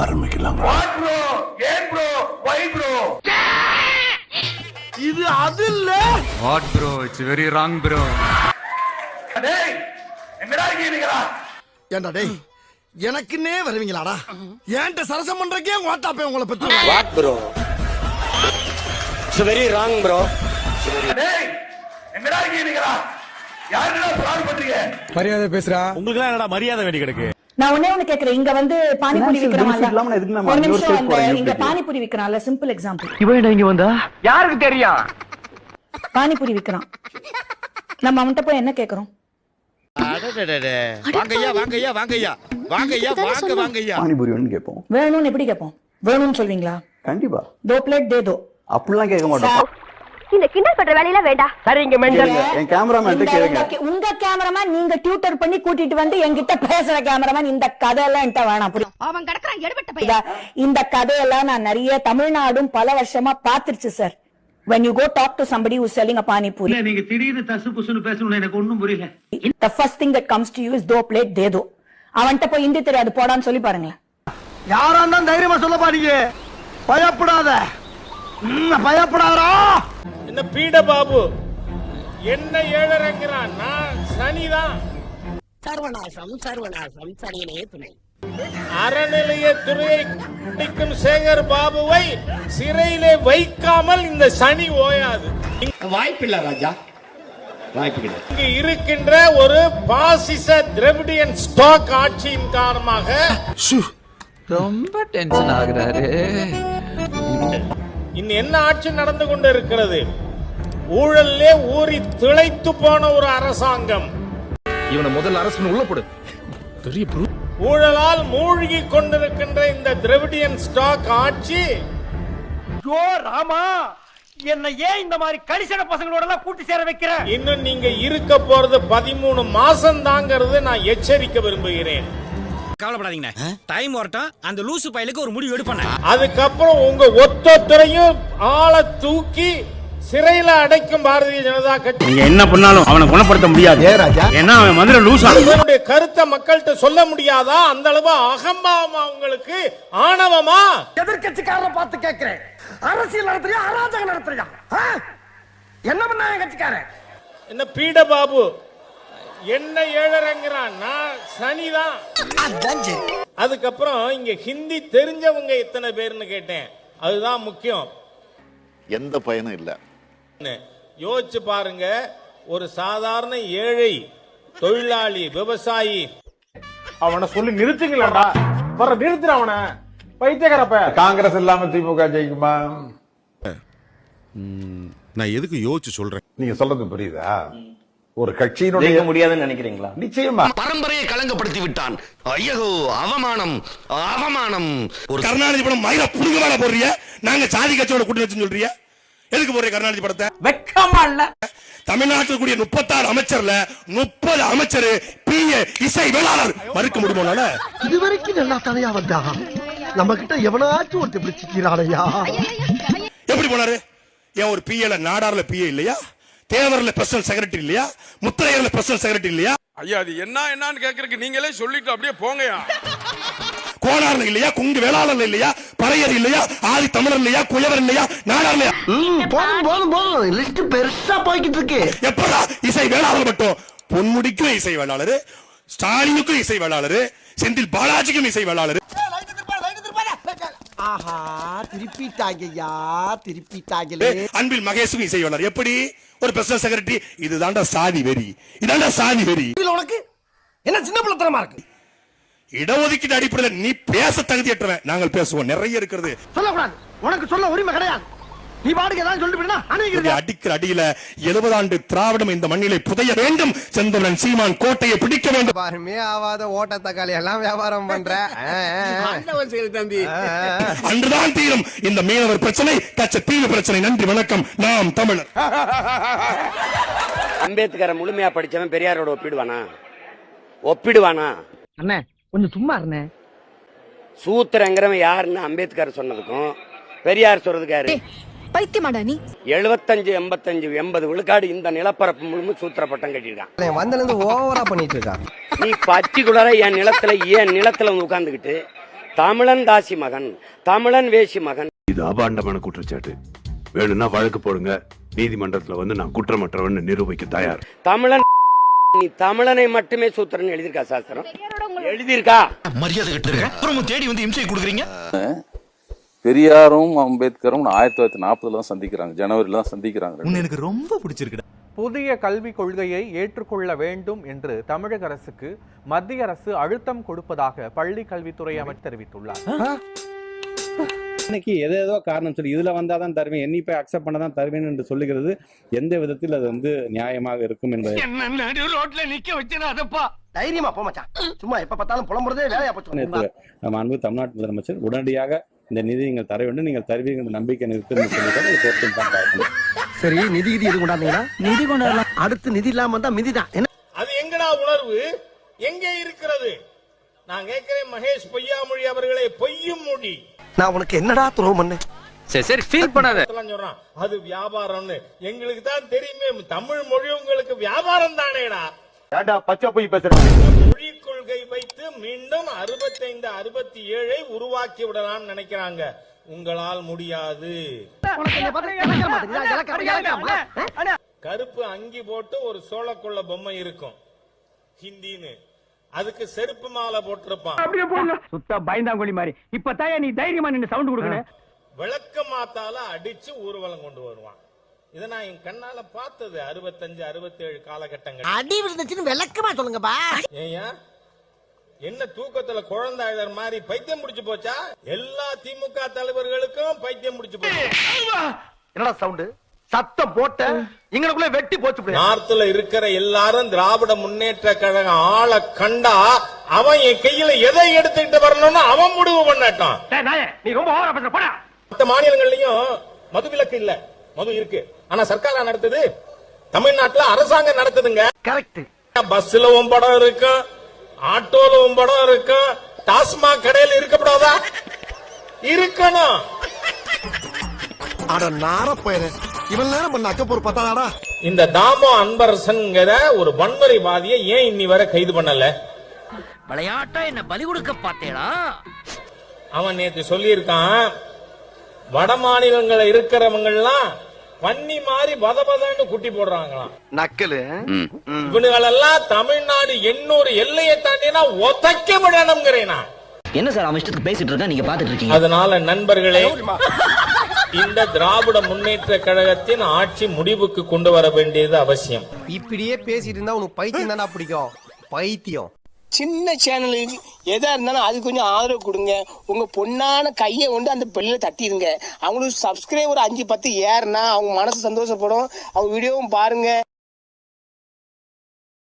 ஆரம்பிக்கலாம் இது அது இல்ல. What bro it's very wrong bro ஏண்டா டேய் எனக்குன்னே வருவீங்களாடா? ஏன்ட்ட சரசம் பண்றக்கே ஓட்டாப்பே உங்களை பத்தி. What bro it's very wrong bro மரியாதை பேசுறா. உங்களுக்கு என்னடா மரியாதை வேண்டி கிடக்கு? நான் ஒண்ணே ஒண்ணு கேக்குறேன். இங்க வந்து பானிபூரி ஒரு நிமிஷம் இங்க? பானிபூரி விக்கிறான்ல சிம்பிள் எக்ஸாம்பிள் இவன் இங்க வந்தா? யாருக்கு தெரியும்? பானிபூரி விக்கிறான். நம்ம அவன்கிட்ட போய் என்ன கேக்குறோம்? வாங்கய்யா வாங்கய்யா வாங்கய்யா. வாங்கய்யா வாங்க வாங்கய்யா. பானிபூரி வேணும்னு கேட்போம். வேணும்னு எப்படி கேட்போம்? வேணும்னு சொல்வீங்களா? கண்டிப்பா. தோ பிளேட் தே தோ. அப்படிலாம் கேட்க மாட்டோம். இந்த கிண்டல் பண்ற வேலையில வேண்டாம் சரிங்க மெண்டல் கேளுங்க. என் கேமராமேன் இந்த கேளுங்க. உங்க கே- உங்க கேமராமேன் நீங்க டியூட்டர் பண்ணி கூட்டிட்டு வந்து என்கிட்ட பேசுற கேமராமேன் இந்த கதையெல்லாம் என்கிட்ட வேணாம் புரியுதா அவன் கிடக்குறான் எடுபட்ட இதா, இந்த கதையெல்லாம் நான் நிறைய தமிழ்நாடும் பல வருஷமா பாத்துருச்சு sir when you go talk to somebody who's selling a pani puri. நீங்க திடீர்னு தசு புசுன்னு பேசணும் எனக்கு ஒண்ணும் புரியல. The first thing that comes to you is do plate de do அவன்கிட்ட போய் ஹிந்தி தெரியாது போடான்னு சொல்லி பாருங்களேன். யாரா இருந்தா தைரியமா சொல்ல பாருங்க பயப்படாத. ம், என்ன பீட பாபு என்ன ஏழரைங்கிறான் நான் சனிதான். சர்வநாசம் சர்வநாசம் சனியனே துணை. அறநிலையத்துறையை கண்டிக்கும் சேகர் பாபுவை சிறையிலே வைக்காமல் இந்த சனி ஓயாது. வாய்ப்பில்லை ராஜா. இங்கு இருக்கின்ற ஒரு பாசிச திரவிடியன் ஸ்டாக் ஆட்சியின் காரணமாக ரொம்ப டென்ஷன் ஆகுறாரு. இன்னும் என்ன ஆட்சி நடந்து கொண்டு இருக்கிறது ஊழல்லே ஊறி திளைத்து போன ஒரு அரசாங்கம். இவனை முதல்ல அரசு உள்ள போடு. பெரிய ஊழலால் மூழ்கி கொண்டிருக்கின்ற இந்த திரவிடியன் ஸ்டாக் ஆட்சி. ஐயோ ராமா என்ன ஏன் இந்த மாதிரி கடிசன பசங்களோட எல்லாம் கூட்டி சேர வைக்கிற? இன்னும் நீங்க இருக்க போறது பதிமூணு மாசம் தாங்கிறது நான் எச்சரிக்க விரும்புகிறேன். கவலைப்படாதீங்க டைம் வரட்டும். அந்த லூசு பயலுக்கு ஒரு முடிவு எடுப்பானே அதுக்கப்புறம் உங்க ஒத்தொத்தரையும் ஆளை தூக்கி சிறையில அடைக்கும் பாரதிய ஜனதா கட்சி. நீங்க என்ன பண்ணாலும் அவனை குணப்படுத்த முடியாது. ஏன்னா அவன் மதுரை லூசா. உங்களுடைய கருத்தை மக்கள்கிட்ட சொல்ல முடியாதா? அந்த அளவு அகம்பாவமா உங்களுக்கு? ஆணவமா? எதிர்கட்சிக்காரரை பார்த்து கேட்கிறேன். அரசியல் நடத்துறியா? அராஜகம் நடத்துறியா? ஆ? என்ன பண்ண என் கட்சிக்காரன்? என்ன பீட பாபு என்ன ஏழரைங்கிறான் நான் சனிதான். அதுக்கப்புறம் இங்க ஹிந்தி தெரிஞ்சவங்க எத்தனை பேர்னு கேட்டேன். அதுதான் முக்கியம். எந்த பயனும் இல்லை. யோசிச்சு பாருங்க ஒரு சாதாரண ஏழை தொழிலாளி விவசாயி. அவனை சொல்லி நிறுத்துங்களா வர நிறுத்துற அவனை. பைத்தியக்காரப்ப. காங்கிரஸ் இல்லாம திமுக ஜெயிக்குமா? நான் எதுக்கு யோசிச்சு சொல்றேன்? நீங்க சொல்றது புரியுதா? ஒரு கட்சியினுடைய முடியாதுன்னு நினைக்கிறீங்களா? நிச்சயமா. பரம்பரையை களங்கப்படுத்தி விட்டான். ஐயோ அவமானம் அவமானம். ஒரு கருணாநிதி படம் மயில புடுங்க மேல போடுறிய. நாங்க சாதி கட்சியோட கூட்டணி வச்சு சொல்றிய. எதுக்கு போடுற கருணாநிதி படத்தை? வெக்கமா இல்ல. தமிழ்நாட்டில் கூடிய முப்பத்தாறு அமைச்சர்ல முப்பது அமைச்சர் பிஏ இசை வேளாளர் மறுக்க முடியுமா இது வரைக்கும் நல்லா தலையா வந்தா? நம்ம கிட்ட எவனாச்சும் ஒருத்தர் இப்படி எப்படி போனாரு? ஏன் ஒரு பிஏல நாடார்ல பிஏ இல்லையா? தேவர்ல பர்சனல் செக்ரட்டரி இல்லையா? முத்திரையர்ல பர்சனல் செக்ரட்டரி இல்லையா? ஐயா அது என்ன என்னன்னு கேக்குறதுக்கு நீங்களே சொல்லிட்டு அப்படியே போங்கயா கோனார்ல இல்லையா? குங்கு வேளாளர்ல இல்லையா? பறையர் இல்லையா? ஆதி தமிழர் இல்லையா? குயவர் இல்லையா? நாடார் இல்லையா? போதும் போதும் போதும். லிஸ்ட் பெருசா போய்கிட்டு இருக்கு. எப்படா இசை வேளாளர் மட்டும்? பொன்முடிக்கும் இசை வேளாளர் ஸ்டாலினுக்கும் இசை வேளாளர் செந்தில் பாலாஜிக்கும் இசை வேளாளர். ஆஹா திருப்பிட்டாங்கய்யா திருப்பிட்டாங்களே. அன்பில் மகேஷுக்கும் இசை வேளாளர். எப்படி? ஒரு பிரசிடன்ட் செக்ரட்டரி இதுதான்டா சாதி வெறி. இதான்டா சாதி வெறி. உனக்கு என்ன சின்ன பிள்ளைத்தனமா இருக்கு? இடஒதுக்கீடு அடிப்படையில் நீ பேச தகுதியற்றவன் நாங்கள் பேசுவோம். நிறைய இருக்கிறது. சொல்லக்கூடாது. உனக்கு சொல்ல உரிமை கிடையாது. நீ பாட்டுக்கு ஏதாவது சொல்லிட்டு அடிக்கிற அடியில எழுபது ஆண்டு திராவிடம் இந்த மண்ணிலே புதைய வேண்டும். செந்தமன் சீமான் கோட்டையை பிடிக்க வேண்டும். பாருமே ஆவாத ஓட்ட தக்காளி எல்லாம் வியாபாரம் பண்ற. தம்பி. அன்றுதான் தீரும். இந்த மீனவர் பிரச்சனை கச்ச தீவு பிரச்சனை. நன்றி வணக்கம். நாம் தமிழர். அம்பேத்கரை முழுமையா படிச்சவன் பெரியாரோட ஒப்பிடுவானா? ஒப்பிடுவானா? அண்ணே கொஞ்சம் சும்மா இருண்ணே. சூத்திரங்கிறவன் யாருன்னு அம்பேத்கர் சொன்னதுக்கும் பெரியார் சொல்றதுக்கு யாரு பைத்தியமாடா நீ. எழுபத்தஞ்சு எண்பத்தஞ்சு எண்பது விழுக்காடு இந்த நிலப்பரப்பு முழுமை சூத்திர பட்டம் கட்டியிருக்கான். வந்தல இருந்து ஓவரா பண்ணிட்டு இருக்கான். நீ பர்டிகுலரா என் நிலத்துல என் நிலத்துல வந்து உட்கார்ந்துகிட்டு தமிழன் தாசி மகன் தமிழன் வேசி மகன். இது அபாண்டமான குற்றச்சாட்டு. வேணும்னா வழக்கு போடுங்க. நீதிமன்றத்துல வந்து நான் குற்றமற்றவன் நிரூபிக்க தயார். தமிழன் நீ தமிழனை மட்டுமே சூத்திரன் எழுதியிருக்கா சாஸ்திரம்? எழுதியிருக்கா? மரியாதை அப்புறம் தேடி வந்து இம்சை கொடுக்குறீங்க? பெரியாரும் அம்பேத்கரும் ஆயிரத்தி தொள்ளாயிரத்தி நாற்பதுல தான் சந்திக்கிறாங்க. ஜனவரில தான் சந்திக்கிறாங்க. எனக்கு ரொம்ப பிடிச்சிருக்கு புதிய கல்விக் கொள்கையை ஏற்றுக்கொள்ள வேண்டும் என்று தமிழக அரசுக்கு மத்திய அரசு அழுத்தம் கொடுப்பதாக பள்ளி கல்வித்துறை அமைச்சர் தெரிவித்துள்ளார். இன்னைக்கு எது ஏதோ காரணம் சொல்லி இதுல வந்தாதான் தருவேன் என்னை போய் அக்செப்ட் பண்ண தான் தருவேன் என்று சொல்லுகிறது எந்த விதத்தில் அது வந்து நியாயமாக இருக்கும் என்பதை என்ன ரோட்ல நிக்க வச்சிடாதப்பா தைரியமா போ மச்சான். சும்மா எப்ப பார்த்தாலும் புலம்புறதே வேலையா போச்சு. நம்ம அன்பு தமிழ்நாட்டு முதலமைச்சர் உடனடியாக இந்த நிதி நீங்கள் தர வேண்டும் நீங்கள் தருவீங்க என்ற நம்பிக்கை நிறுத்தி சொல்லிட்டு தான் சரி நிதி எது கொண்டாந்தீங்களா? நிதி கொண்டாடலாம் அடுத்து நிதி இல்லாம வந்தா மிதிதான் என்ன? அது எங்கடா உணர்வு? எங்கே இருக்கிறது? நான் கேட்கிறேன் மகேஷ் பொய்யாமொழி அவர்களே பொய்யும் மொழி. நான் உனக்கு என்னடா துரோகம் பண்ணேன்? சரி சரி ஃபீல் பண்ணாத. சொல்றான். அது வியாபாரம்னு. எங்களுக்கு தான் தெரியுமே தமிழ் மொழி உங்களுக்கு வியாபாரம் தானேடா. ஏண்டா பச்சை போய் பேசுறேன் மொழி கொள்கை வைத்து மீண்டும் அறுபத்தைந்து அறுபத்தி ஏழை உருவாக்கி விடலாம்னு நினைக்கிறாங்க. உங்களால் முடியாது. கருப்பு அங்கி போட்டு ஒரு சோளக்குள்ள பொம்மை இருக்கும். ஹிந்தின்னு. அதுக்கு செருப்பு மாலை போட்டிருப்பான். அப்படியே போங்க சுத்த பயந்தாங்கொழி மாதிரி. இப்பதான் நீ தைரியமா நின்னு சவுண்ட் கொடுக்கணும்? விளக்க மாத்தால அடிச்சு ஊர்வலம் கொண்டு வருவான். இதை நான் என் கண்ணால பார்த்தது அறுபத்தஞ்சு அறுபத்தேழு காலகட்டங்கள். அடி விழுந்துச்சுன்னு விளக்கமா சொல்லுங்கப்பா. ஏயா என்ன தூக்கத்துல குழந்தை அழற மாதிரி பைத்தியம் முடிச்சு போச்சா? எல்லா திமுக தலைவர்களுக்கும் பைத்தியம் முடிச்சு போச்சு. என்னடா சவுண்ட் சத்தம் போட்ட எங்களுக்குள்ள வெட்டி போச்சு நார்த்ல இருக்கிற எல்லாரும் திராவிட முன்னேற்ற கழகம் ஆளை கண்டா அவன் என் கையில எதை எடுத்துக்கிட்டு வரணும்னு அவன் முடிவு பண்ணட்டான். நீ ரொம்ப ஓவரா பேசுற போடா. மத்த மாநிலங்கள்லயும் மது விலக்கு இல்ல. மது இருக்கு. ஆனா சர்க்காரா நடத்துது? தமிழ்நாட்டுல அரசாங்கம் நடத்துதுங்க. கரெக்ட் பஸ்ல உன் படம் இருக்கும் ஆட்டோல உன் படம் இருக்கும் டாஸ்மாக் கடையில் இருக்கப்படாதா இருக்கணும். அட நார போயிரு. இவன் நேரம் பண்ண அக்கப்பூர் பத்தாதாடா. இந்த தாமோ அன்பரசன்ங்கிற ஒரு வன்முறைவாதியை ஏன் இன்னி வரை கைது பண்ணல? விளையாட்டா என்ன பலி கொடுக்க பார்த்தேடா அவன் நேத்து சொல்லியிருக்கான் வட மாநிலங்கள்ல இருக்கிறவங்கலாம் பன்னி மாதிரி பத பதன்னு குட்டி போடுறாங்களாம். நக்கலு. இவனுங்களெல்லாம் தமிழ்நாடு எண்ணூறு எல்லையை தாண்டினா ஒத்தைக்க விடணுங்கிறேன் நான். என்ன சார் அவன் இஷ்டத்துக்கு பேசிட்டு இருக்கா? நீங்க பாத்துட்டு இருக்கீங்க. அதனால நண்பர்களே இந்த திராவிட முன்னேற்ற கழகத்தின் ஆட்சி முடிவுக்கு கொண்டு வர வேண்டியது அவசியம். இப்படியே பேசிட்டு இருந்தா உனக்கு பைத்தியம் தானே பிடிக்கும்? பைத்தியம். சின்ன சேனலுக்கு எதா இருந்தாலும் அது கொஞ்சம் ஆதரவு கொடுங்க. உங்க பொண்ணான கையை கொண்டு அந்த பெல்லில தட்டிடுங்க. அவங்களுக்கு சப்ஸ்கிரைபர் அஞ்சு பத்து ஏறுனா அவங்க மனசு சந்தோஷப்படும். அவங்க வீடியோவும் பாருங்க.